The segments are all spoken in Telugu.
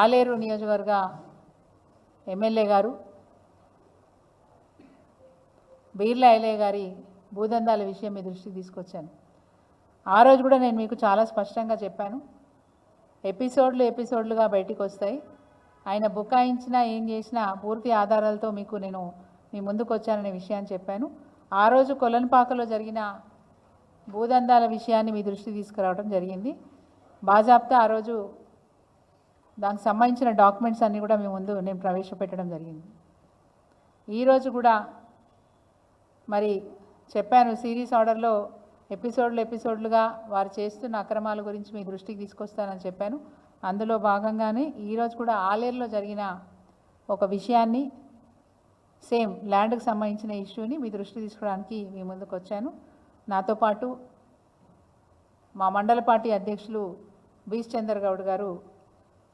ఆలేరు నియోజకవర్గ ఎమ్మెల్యే గారు బీర్లా ఐలే గారి భూదందాల విషయం మీ దృష్టికి తీసుకొచ్చాను. ఆ రోజు కూడా నేను మీకు చాలా స్పష్టంగా చెప్పాను. ఎపిసోడ్లు ఎపిసోడ్లుగా బయటికి వస్తాయి. ఆయన బుకాయించినా ఏం చేసినా పూర్తి ఆధారాలతో మీకు నేను మీ ముందుకు వచ్చాననే విషయాన్ని చెప్పాను. ఆ రోజు కొలన్పాకలో జరిగిన భూదందాల విషయాన్ని మీ దృష్టి తీసుకురావడం జరిగింది. బాజాబ్తా ఆ రోజు దానికి సంబంధించిన డాక్యుమెంట్స్ అన్నీ కూడా మీ ముందు నేను ప్రవేశపెట్టడం జరిగింది. ఈరోజు కూడా మరి చెప్పాను సిరీస్ ఆర్డర్లో ఎపిసోడ్లు ఎపిసోడ్లుగా వారు చేస్తున్న అక్రమాల గురించి మీ దృష్టికి తీసుకొస్తానని చెప్పాను. అందులో భాగంగానే ఈరోజు కూడా ఆలేరులో జరిగిన ఒక విషయాన్ని సేమ్ ల్యాండ్కి సంబంధించిన ఇష్యూని మీ దృష్టి తీసుకోవడానికి మీ ముందుకు వచ్చాను. నాతో పాటు మా మండల పార్టీ అధ్యక్షులు బీస్ చందర్ గౌడ్ గారు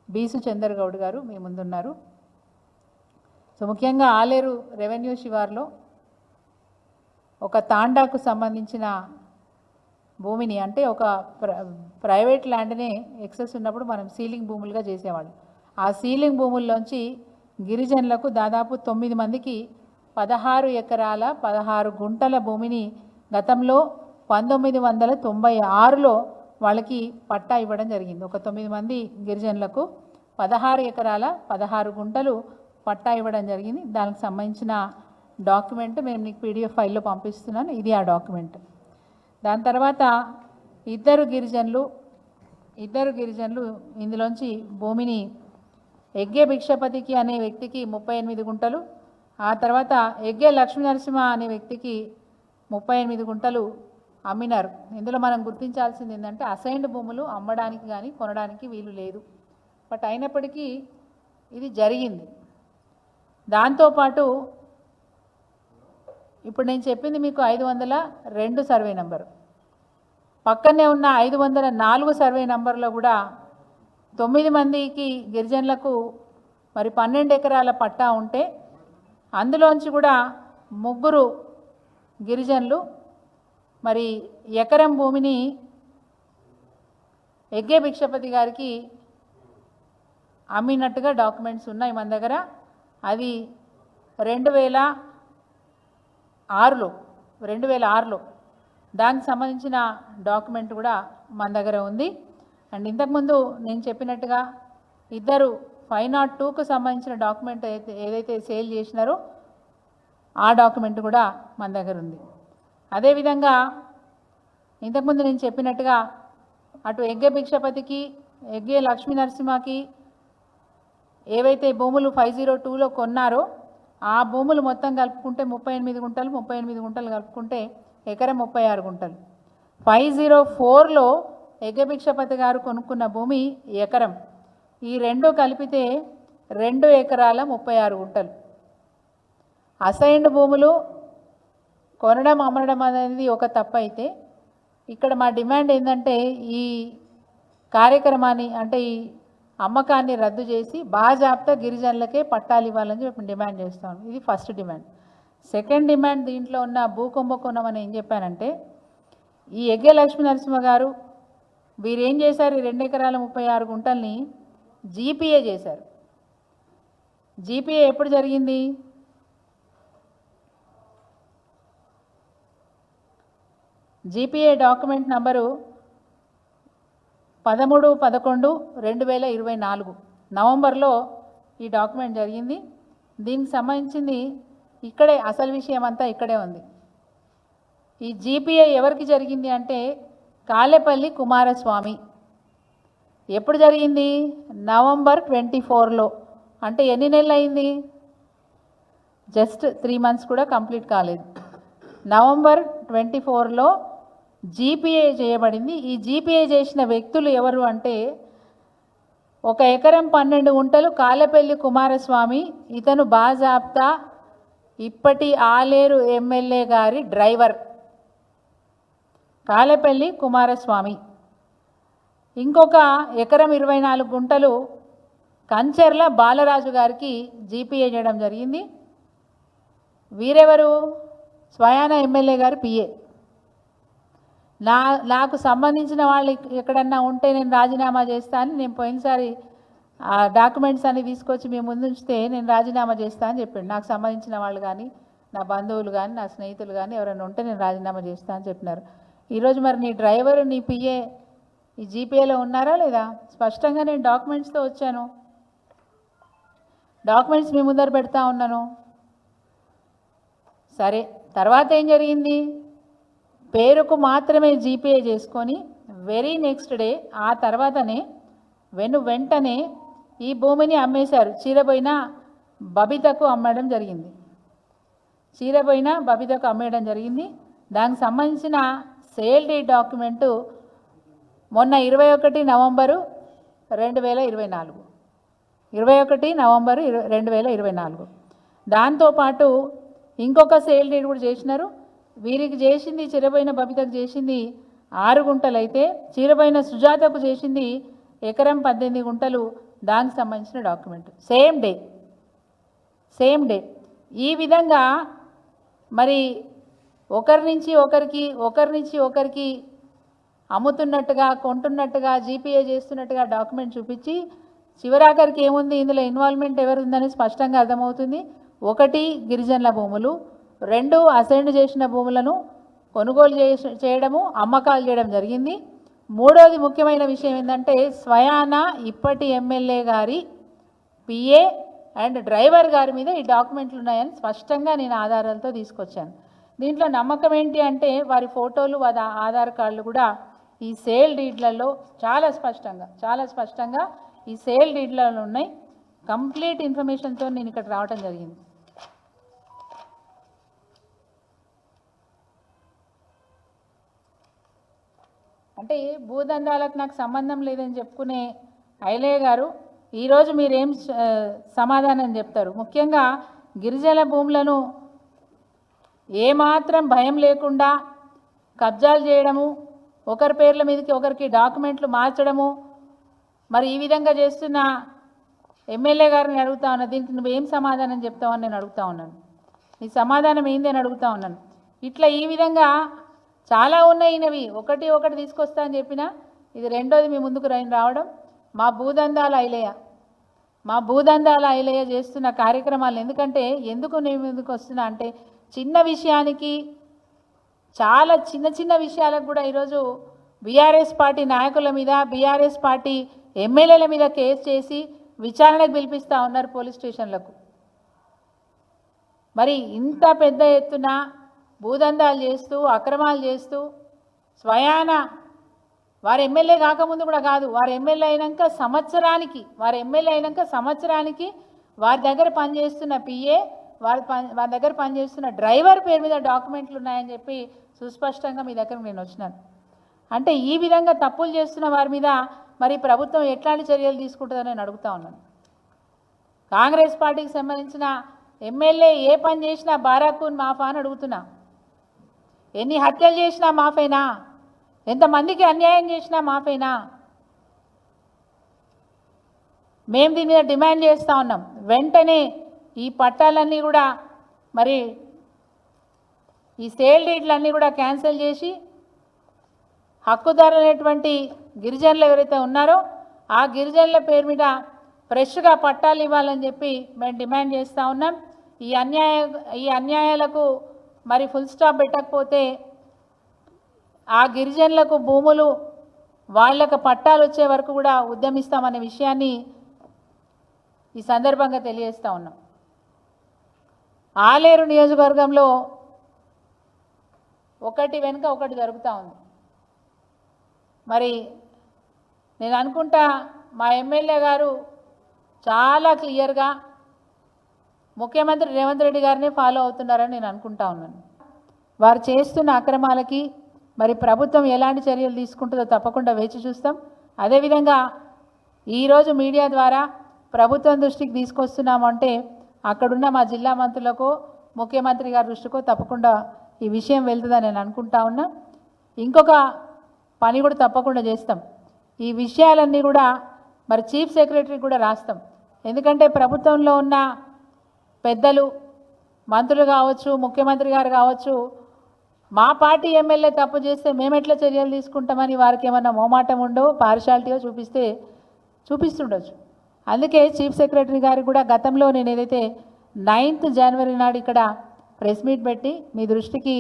బీసు చందర్ గౌడ్ గారు మీ ముందున్నారు. సో ముఖ్యంగా ఆలేరు రెవెన్యూ శివార్లో ఒక తాండాకు సంబంధించిన భూమిని అంటే ఒక ప్ర ప్రైవేట్ ల్యాండ్నే ఎక్సెస్ ఉన్నప్పుడు మనం సీలింగ్ భూములుగా చేసేవాళ్ళం. ఆ సీలింగ్ భూముల్లోంచి గిరిజనులకు దాదాపు తొమ్మిది మందికి పదహారు ఎకరాల పదహారు గుంటల భూమిని గతంలో పంతొమ్మిది వందల తొంభై ఆరులో వాళ్ళకి పట్టా ఇవ్వడం జరిగింది. ఒక తొమ్మిది మంది గిరిజనులకు పదహారు ఎకరాల పదహారు గుంటలు పట్టా ఇవ్వడం జరిగింది. దానికి సంబంధించిన డాక్యుమెంట్ మేము నీకు పీడిఎఫ్ ఫైల్లో పంపిస్తున్నాను. ఇది ఆ డాక్యుమెంట్. దాని తర్వాత ఇద్దరు గిరిజనులు ఇద్దరు గిరిజనులు ఇందులోంచి భూమిని ఎగ్గే భిక్షపతికి అనే వ్యక్తికి ముప్పై ఎనిమిది గుంటలు ఆ తర్వాత ఎగ్గే లక్ష్మీ నరసింహ అనే వ్యక్తికి ముప్పై ఎనిమిది గుంటలు అమ్మినారు. ఇందులో మనం గుర్తించాల్సింది ఏంటంటే అసైన్డ్ భూములు అమ్మడానికి కానీ కొనడానికి వీలు లేదు. బట్ అయినప్పటికీ ఇది జరిగింది. దాంతోపాటు ఇప్పుడు నేను చెప్పింది మీకు ఐదు వందల రెండు సర్వే నెంబరు. పక్కనే ఉన్న ఐదు వందల నాలుగు సర్వే నెంబర్లో కూడా తొమ్మిది మందికి గిరిజనులకు మరి పన్నెండు ఎకరాల పట్టా ఉంటే అందులోంచి కూడా ముగ్గురు గిరిజనులు మరి ఎకరం భూమిని ఎగ్గే భిక్షపతి గారికి అమ్మినట్టుగా డాక్యుమెంట్స్ ఉన్నాయి మన దగ్గర. అది రెండు వేల ఆరులో రెండు వేల ఆరులో. దానికి సంబంధించిన డాక్యుమెంట్ కూడా మన దగ్గర ఉంది. అండ్ ఇంతకుముందు నేను చెప్పినట్టుగా ఇద్దరు ఫైవ్ నాట్ టూకు సంబంధించిన డాక్యుమెంట్ అయితే ఏదైతే సేల్ చేసినారో ఆ డాక్యుమెంట్ కూడా మన దగ్గర ఉంది. అదేవిధంగా ఇంతకుముందు నేను చెప్పినట్టుగా అటు ఎగ్గే భిక్షపతికి ఎగ్గే లక్ష్మీ నరసింహకి ఏవైతే భూములు ఫైవ్ జీరో టూలో కొన్నారో ఆ భూములు మొత్తం కలుపుకుంటే ముప్పై ఎనిమిది గుంటలు ముప్పై ఎనిమిది గుంటలు కలుపుకుంటే ఎకరం ముప్పై ఆరు గుంటలు. ఫైవ్ జీరో ఫోర్లో యజ్ఞభిక్షపతి గారు కొనుక్కున్న భూమి ఎకరం. ఈ రెండు కలిపితే రెండు ఎకరాల ముప్పై ఆరు గుంటలు. అసైన్డ్ భూములు కొనడం అమ్మడం అనేది ఒక తప్పు అయితే ఇక్కడ మా డిమాండ్ ఏంటంటే ఈ కార్యక్రమాన్ని అంటే ఈ అమ్మకాన్ని రద్దు చేసి బాజాప్తా గిరిజనులకే పట్టాలు ఇవ్వాలని చెప్పి డిమాండ్ చేస్తాం ఇది ఫస్ట్ డిమాండ్. సెకండ్ డిమాండ్ దీంట్లో ఉన్న భూకుంభకోణం అని ఏం చెప్పానంటే ఈ ఎగ్గే లక్ష్మీ నరసింహ గారు వీరేం చేశారు? ఈ రెండు ఎకరాల ముప్పై ఆరు గుంటల్ని జీపీఏ చేశారు. జీపీఏ ఎప్పుడు జరిగింది? జీపీఏ డాక్యుమెంట్ నంబరు పదమూడు పదకొండు రెండు వేల ఇరవై నాలుగు. నవంబర్లో ఈ డాక్యుమెంట్ జరిగింది. దీనికి సంబంధించింది ఇక్కడే అసలు విషయం అంతా ఇక్కడే ఉంది. ఈ జీపీఏ ఎవరికి జరిగింది అంటే కాలేపల్లి కుమారస్వామి. ఎప్పుడు జరిగింది? నవంబర్ ట్వంటీ ఫోర్లో. అంటే ఎన్ని నెలలు అయింది జస్ట్ త్రీ మంత్స్ కూడా కంప్లీట్ కాలేదు. నవంబర్ ట్వంటీ ఫోర్లో జీపీఏ చేయబడింది. ఈ జీపీఏ చేసిన వ్యక్తులు ఎవరు అంటే ఒక ఎకరం పన్నెండు గుంటలు కాలపల్లి కుమారస్వామి ఇతను బాజాప్తా ఇప్పటి ఆలేరు ఎమ్మెల్యే గారి డ్రైవర్. కాలపల్లి కుమారస్వామి. ఇంకొక ఎకరం ఇరవై నాలుగు గుంటలు కంచెర్ల బాలరాజు గారికి జీపీఏ చేయడం జరిగింది. వీరెవరు? స్వయాన ఎమ్మెల్యే గారు పిఏ నా నాకు సంబంధించిన వాళ్ళు ఎక్కడన్నా ఉంటే నేను రాజీనామా చేస్తా అని నేను పోయినసారి ఆ డాక్యుమెంట్స్ అన్ని తీసుకొచ్చి మీ ముందు ఉంచితే నేను రాజీనామా చేస్తా అని చెప్పాడు. నాకు సంబంధించిన వాళ్ళు కానీ నా బంధువులు కానీ నా స్నేహితులు కానీ ఎవరైనా ఉంటే నేను రాజీనామా చేస్తా అని చెప్పినారు. ఈరోజు మరి నీ డ్రైవర్ నీ పిఏ ఈ జీపీఏలో ఉన్నారా లేదా? స్పష్టంగా నేను డాక్యుమెంట్స్తో వచ్చాను. డాక్యుమెంట్స్ మీ ముందర పెడతా ఉన్నాను. సరే తర్వాత ఏం జరిగింది? పేరుకు మాత్రమే జీపే చేసుకొని వెరీ నెక్స్ట్ డే ఆ తర్వాతనే వెను వెంటనే ఈ భూమిని అమ్మేశారు. చీరపోయిన బబితకు అమ్మడం జరిగింది. చీరపోయిన బబితకు అమ్మేయడం జరిగింది. దానికి సంబంధించిన సేల్ డేట్ డాక్యుమెంటు మొన్న ఇరవై ఒకటి నవంబరు రెండు వేల ఇరవై నాలుగు. ఇరవై ఒకటి నవంబరు ఇరవై రెండు వేల ఇరవై నాలుగు. దాంతోపాటు ఇంకొక సేల్ డీడ్ కూడా చేసినారు. వీరికి చేసింది చిరబోయిన బబితకు చేసింది ఆరు గుంటలు అయితే సుజాతకు చేసింది ఎకరం పద్దెనిమిది గుంటలు. దానికి సంబంధించిన document. Same day. Same day. ఈ విధంగా మరి ఒకరి నుంచి ఒకరికి ఒకరి నుంచి ఒకరికి అమ్ముతున్నట్టుగా కొంటున్నట్టుగా జీపీఏ చేస్తున్నట్టుగా డాక్యుమెంట్ చూపించి చివరాఖరికి ఏముంది? ఇందులో ఇన్వాల్వ్మెంట్ ఎవరు ఉందని స్పష్టంగా అర్థమవుతుంది. ఒకటి గిరిజనుల భూములు రెండు అసైన్ చేసిన భూములను కొనుగోలు చేసి చేయడము అమ్మకాలు చేయడం జరిగింది. మూడోది ముఖ్యమైన విషయం ఏంటంటే స్వయాన ఇప్పటి ఎమ్మెల్యే గారి పిఏ అండ్ డ్రైవర్ గారి మీద ఈ డాక్యుమెంట్లు ఉన్నాయని స్పష్టంగా నేను ఆధారాలతో తీసుకొచ్చాను. దీంట్లో నమ్మకం ఏంటి అంటే వారి ఫోటోలు వారి ఆధార్ కార్డులు కూడా ఈ సేల్ డీడ్లలో చాలా స్పష్టంగా చాలా స్పష్టంగా ఈ సేల్ డీడ్లలో ఉన్నాయి. కంప్లీట్ ఇన్ఫర్మేషన్తో నేను ఇక్కడ రావడం జరిగింది. అంటే భూదందాలకు నాకు సంబంధం లేదని చెప్పుకునే ఐలయ్య గారు ఈరోజు మీరేం సమాధానం చెప్తారు? ముఖ్యంగా గిరిజన భూములను ఏమాత్రం భయం లేకుండా కబ్జాలు చేయడము ఒకరి పేర్ల మీదకి ఒకరికి డాక్యుమెంట్లు మార్చడము మరి ఈ విధంగా చేస్తున్న ఎమ్మెల్యే గారిని అడుగుతా ఉన్నా దీనికి నువ్వేం సమాధానం చెప్తావని నేను అడుగుతా ఉన్నాను. నీ సమాధానం ఏంది అని అడుగుతా ఉన్నాను. ఇట్లా ఈ విధంగా చాలా ఉన్నాయి ఈయనవి ఒకటి ఒకటి తీసుకొస్తా అని చెప్పిన ఇది రెండోది మీ ముందుకు రైన్ రావడం. మా భూదందాల ఐలయ్య. మా భూదందాల ఐలయ్య చేస్తున్న కార్యక్రమాలు ఎందుకంటే ఎందుకు నేను ముందుకు వస్తున్నా అంటే చిన్న విషయానికి చాలా చిన్న చిన్న విషయాలకు కూడా ఈరోజు బీఆర్ఎస్ పార్టీ నాయకుల మీద బీఆర్ఎస్ పార్టీ ఎమ్మెల్యేల మీద కేసు చేసి విచారణకు పిలిపిస్తూ ఉన్నారు పోలీస్ స్టేషన్లకు. మరి ఇంత పెద్ద ఎత్తున భూదందాలు చేస్తూ అక్రమాలు చేస్తూ స్వయాన వారు ఎమ్మెల్యే కాకముందు కూడా కాదు వారు ఎమ్మెల్యే అయినాక సంవత్సరానికి వారు ఎమ్మెల్యే అయినాక సంవత్సరానికి వారి దగ్గర పనిచేస్తున్న పిఏ వారి పని వారి దగ్గర పనిచేస్తున్న డ్రైవర్ పేరు మీద డాక్యుమెంట్లు ఉన్నాయని చెప్పి సుస్పష్టంగా మీ దగ్గర నేను వచ్చినాను. అంటే ఈ విధంగా తప్పులు చేస్తున్న వారి మీద మరి ప్రభుత్వం ఎట్లాంటి చర్యలు తీసుకుంటుందని నేను అడుగుతా ఉన్నాను. కాంగ్రెస్ పార్టీకి సంబంధించిన ఎమ్మెల్యే ఏ పని చేసినా బారాకూన్ మాఫా అని అడుగుతున్నా. ఎన్ని హత్యలు చేసినా మాఫేనా? ఎంతమందికి అన్యాయం చేసినా మాఫేనా? మేము దీని మీద డిమాండ్ చేస్తూ ఉన్నాం. వెంటనే ఈ పట్టాలన్నీ కూడా మరి ఈ సేల్ డీట్లన్నీ కూడా క్యాన్సిల్ చేసి హక్కుదారులైనటువంటి గిరిజనులు ఎవరైతే ఉన్నారో ఆ గిరిజనుల పేరు మీద ఫ్రెష్గా పట్టాలు ఇవ్వాలని చెప్పి మేము డిమాండ్ చేస్తూ ఉన్నాం. ఈ అన్యాయ ఈ అన్యాయాలకు మరి ఫుల్ స్టాప్ పెట్టకపోతే ఆ గిరిజనులకు భూములు వాళ్ళకు పట్టాలు వచ్చే వరకు కూడా ఉద్యమిస్తామనే విషయాన్ని ఈ సందర్భంగా తెలియజేస్తూ ఉన్నాం. ఆలేరు నియోజకవర్గంలో ఒకటి వెనుక ఒకటి జరుగుతూ ఉంది. మరి నేను అనుకుంటా మా ఎమ్మెల్యే గారు చాలా క్లియర్గా ముఖ్యమంత్రి రేవంత్ రెడ్డి గారిని ఫాలో అవుతున్నారని నేను అనుకుంటా ఉన్నాను. వారు చేస్తున్న అక్రమాలకి మరి ప్రభుత్వం ఎలాంటి చర్యలు తీసుకుంటుందో తప్పకుండా వేచి చూస్తాం. అదేవిధంగా ఈరోజు మీడియా ద్వారా ప్రభుత్వం దృష్టికి తీసుకొస్తున్నామంటే అక్కడున్న మా జిల్లా మంత్రులకు ముఖ్యమంత్రి గారి దృష్టికో తప్పకుండా ఈ విషయం వెళ్తుందని నేను అనుకుంటా ఉన్నా. ఇంకొక పని కూడా తప్పకుండా చేస్తాం. ఈ విషయాలన్నీ కూడా మరి చీఫ్ సెక్రటరీ కూడా రాస్తాం. ఎందుకంటే ప్రభుత్వంలో ఉన్న పెద్దలు మంత్రులు కావచ్చు ముఖ్యమంత్రి గారు కావచ్చు మా పార్టీ ఎమ్మెల్యే తప్పు చేస్తే మేము ఎట్లా చర్యలు తీసుకుంటామని వారికి ఏమన్నా మోమాటం ఉండో పార్షాలిటీగా చూపిస్తే చూపిస్తుండొచ్చు. అందుకే చీఫ్ సెక్రటరీ గారికి కూడా గతంలో నేను ఏదైతే నైన్త్ జనవరి నాడు ఇక్కడ ప్రెస్ మీట్ పెట్టి మీ దృష్టికి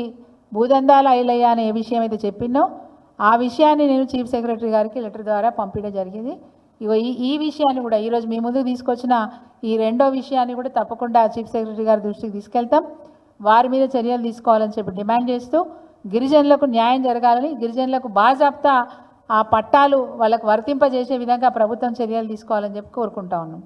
భూదందాల ఐలయ్య అనే ఏ విషయం అయితే చెప్పినో ఆ విషయాన్ని నేను చీఫ్ సెక్రటరీ గారికి లెటర్ ద్వారా పంపించడం జరిగింది. ఇగో ఈ ఈ విషయాన్ని కూడా ఈరోజు మీ ముందుకు తీసుకొచ్చిన ఈ రెండో విషయాన్ని కూడా తప్పకుండా చీఫ్ సెక్రటరీ గారి దృష్టికి తీసుకెళ్తాం. వారి మీద చర్యలు తీసుకోవాలని చెప్పి డిమాండ్ చేస్తూ గిరిజనులకు న్యాయం జరగాలని గిరిజనులకు బాజాప్తా ఆ పట్టాలు వాళ్ళకు వర్తింపజేసే విధంగా ప్రభుత్వం చర్యలు తీసుకోవాలని చెప్పి కోరుకుంటా ఉన్నాం.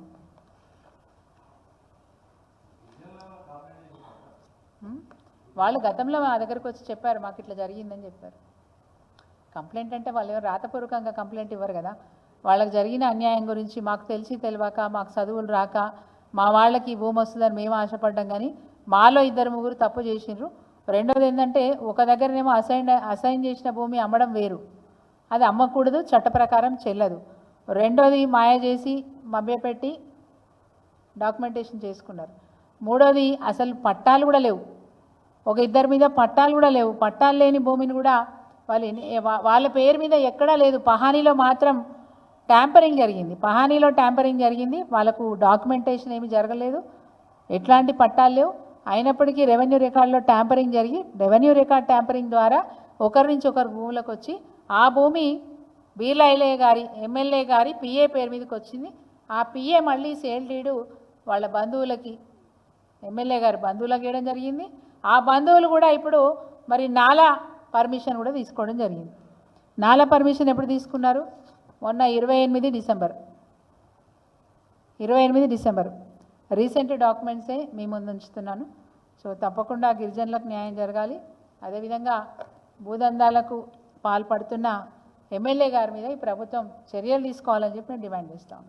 వాళ్ళు గతంలో మా దగ్గరకు వచ్చి చెప్పారు మాకు ఇట్లా జరిగిందని చెప్పారు. కంప్లైంట్ అంటే వాళ్ళు ఎవరు రాతపూర్వకంగా కంప్లైంట్ ఇవ్వరు కదా. వాళ్ళకి జరిగిన అన్యాయం గురించి మాకు తెలిసి తెలియక మాకు చదువులు రాక మా వాళ్ళకి భూమి వస్తుందని మేము ఆశపడ్డాం. కానీ మాలో ఇద్దరు ముగ్గురు తప్పు చేసిండ్రు. రెండోది ఏంటంటే ఒక దగ్గరనేమో అసైన్ అసైన్ చేసిన భూమి అమ్మడం వేరు. అది అమ్మకూడదు చట్ట ప్రకారం చెల్లదు. రెండోది మాయ చేసి మభ్యపెట్టి డాక్యుమెంటేషన్ చేసుకున్నారు. మూడోది అసలు పట్టాలు కూడా లేవు. ఒక ఇద్దరి మీద పట్టాలు కూడా లేవు. పట్టాలు లేని భూమిని కూడా వాళ్ళు వాళ్ళ పేరు మీద ఎక్కడా లేదు. పహానీలో మాత్రం ట్యాంపరింగ్ జరిగింది. పహానీలో ట్యాంపరింగ్ జరిగింది. వాళ్ళకు డాక్యుమెంటేషన్ ఏమి జరగలేదు. ఎట్లాంటి పట్టాలు లేవు. అయినప్పటికీ రెవెన్యూ రికార్డులో ట్యాంపరింగ్ జరిగి రెవెన్యూ రికార్డ్ ట్యాంపరింగ్ ద్వారా ఒకరి నుంచి ఒకరు భూములకు వచ్చి ఆ భూమి బీర్లా గారి ఎమ్మెల్యే గారి పిఏ పేరు మీదకి వచ్చింది. ఆ పిఏ మళ్ళీ సేల్ డీడు వాళ్ళ బంధువులకి ఎమ్మెల్యే గారి బంధువులకు ఇవ్వడం జరిగింది. ఆ బంధువులు కూడా ఇప్పుడు మరి నాలా పర్మిషన్ కూడా తీసుకోవడం జరిగింది. నాలా పర్మిషన్ ఎప్పుడు తీసుకున్నారు? మొన్న ఇరవై ఎనిమిది డిసెంబర్. ఇరవై ఎనిమిది డిసెంబర్. రీసెంట్ డాక్యుమెంట్సే మీ ముందు ఉంచుతున్నాను. సో తప్పకుండా గిరిజనులకు న్యాయం జరగాలి. అదేవిధంగా భూదందాలకు పాల్పడుతున్న ఎమ్మెల్యే గారి మీద ఈ ప్రభుత్వం చర్యలు తీసుకోవాలని చెప్పి నేను డిమాండ్ చేస్తాను